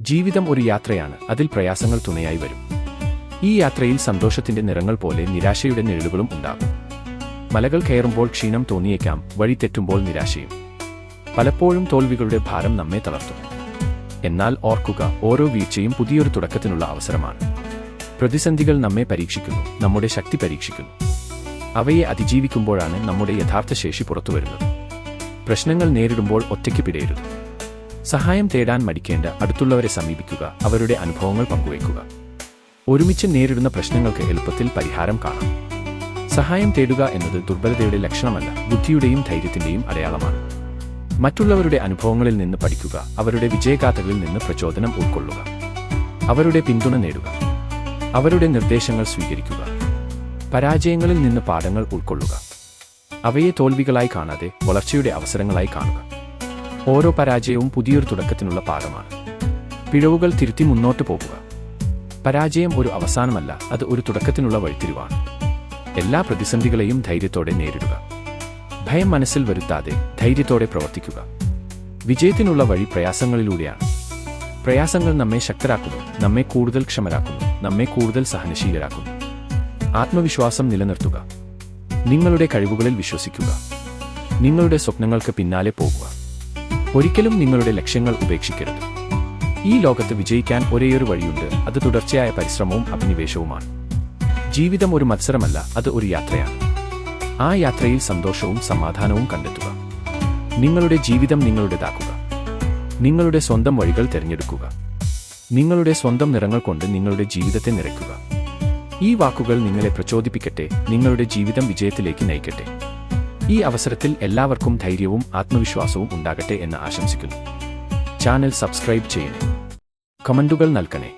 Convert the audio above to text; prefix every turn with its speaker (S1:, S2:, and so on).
S1: ജീവിതം ഒരു യാത്രയാണ്. അതിൽ പ്രയാസങ്ങൾ തുണയായി വരും. ഈ യാത്രയിൽ സന്തോഷത്തിന്റെ നിറങ്ങൾ പോലെ നിരാശയുടെ നിഴലുകളും ഉണ്ടാകും. മലകൾ കയറുമ്പോൾ ക്ഷീണം തോന്നിയേക്കാം വഴി തെറ്റുമ്പോൾ നിരാശയും. പലപ്പോഴും തോൽവികളുടെ ഭാരം നമ്മെ തളർത്തും. എന്നാൽ ഓർക്കുക ഓരോ വീഴ്ചയും പുതിയൊരു തുടക്കത്തിനുള്ള അവസരമാണ്. പ്രതിസന്ധികൾ നമ്മെ പരീക്ഷിക്കുന്നു നമ്മുടെ ശക്തി പരീക്ഷിക്കുന്നു. അവയെ അതിജീവിക്കുമ്പോഴാണ് നമ്മുടെ യഥാർത്ഥ ശേഷി പുറത്തുവരുന്നത്. പ്രശ്നങ്ങൾ നേരിടുമ്പോൾ ഒറ്റയ്ക്ക് പിടയരുത്. സഹായം തേടാൻ മടിക്കേണ്ട അടുത്തുള്ളവരെ സമീപിക്കുക അവരുടെ അനുഭവങ്ങൾ പങ്കുവയ്ക്കുക. ഒരുമിച്ച് നേരിടുന്ന പ്രശ്നങ്ങൾക്ക് എളുപ്പത്തിൽ പരിഹാരം കാണാം. സഹായം തേടുക എന്നത് ദുർബലതയുടെ ലക്ഷണമല്ല ബുദ്ധിയുടെയും ധൈര്യത്തിന്റെയും അടയാളമാണ്. മറ്റുള്ളവരുടെ അനുഭവങ്ങളിൽ നിന്ന് പഠിക്കുക അവരുടെ വിജയഗാഥകളിൽ നിന്ന് പ്രചോദനം ഉൾക്കൊള്ളുക. അവരുടെ പിന്തുണ നേടുക. അവരുടെ നിർദ്ദേശങ്ങൾ സ്വീകരിക്കുക. പരാജയങ്ങളിൽ നിന്ന് പാഠങ്ങൾ ഉൾക്കൊള്ളുക. അവയെ തോൽവികളായി കാണാതെ വളർച്ചയുടെ അവസരങ്ങളായി കാണുക. ഓരോ പരാജയവും പുതിയൊരു തുടക്കത്തിനുള്ള പാഠമാണ്. പിഴവുകൾ തിരുത്തി മുന്നോട്ട് പോകുക. പരാജയം ഒരു അവസാനമല്ല അത് ഒരു തുടക്കത്തിനുള്ള വഴിത്തിരിവാണ്. എല്ലാ പ്രതിസന്ധികളെയും ധൈര്യത്തോടെ നേരിടുക. ഭയം മനസ്സിൽ വരുത്താതെ ധൈര്യത്തോടെ പ്രവർത്തിക്കുക. വിജയത്തിനുള്ള വഴി പ്രയാസങ്ങളിലൂടെയാണ്. പ്രയാസങ്ങൾ നമ്മെ ശക്തരാക്കുന്നു നമ്മെ കൂടുതൽ ക്ഷമരാക്കുന്നു നമ്മെ കൂടുതൽ സഹനശീലരാക്കുന്നു. ആത്മവിശ്വാസം നിലനിർത്തുക. നിങ്ങളുടെ കഴിവുകളിൽ വിശ്വസിക്കുക. നിങ്ങളുടെ സ്വപ്നങ്ങൾക്ക് പിന്നാലെ പോകുക. ഒരിക്കലും നിങ്ങളുടെ ലക്ഷ്യങ്ങൾ ഉപേക്ഷിക്കരുത്. ഈ ലോകത്ത് വിജയിക്കാൻ ഒരേയൊരു വഴിയുണ്ട്. അത് തുടർച്ചയായ പരിശ്രമവും അഭിനിവേശവുമാണ്. ജീവിതം ഒരു മത്സരമല്ല അത് ഒരു യാത്രയാണ്. ആ യാത്രയിൽ സന്തോഷവും സമാധാനവും കണ്ടെത്തുക. നിങ്ങളുടെ ജീവിതം നിങ്ങളുടേതാക്കുക. നിങ്ങളുടെ സ്വന്തം വഴികൾ തിരഞ്ഞെടുക്കുക. നിങ്ങളുടെ സ്വന്തം നിറങ്ങൾ കൊണ്ട് നിങ്ങളുടെ ജീവിതത്തെ നിറയ്ക്കുക. ഈ വാക്കുകൾ നിങ്ങളെ പ്രചോദിപ്പിക്കട്ടെ നിങ്ങളുടെ ജീവിതം വിജയത്തിലേക്ക് നയിക്കട്ടെ. ഈ അവസരത്തിൽ എല്ലാവർക്കും ധൈര്യവും ആത്മവിശ്വാസവും ഉണ്ടാകട്ടെ എന്ന് ആശംസിക്കുന്നു. ചാനൽ സബ്സ്ക്രൈബ് ചെയ്യണേ കമന്റുകൾ നൽകണേ.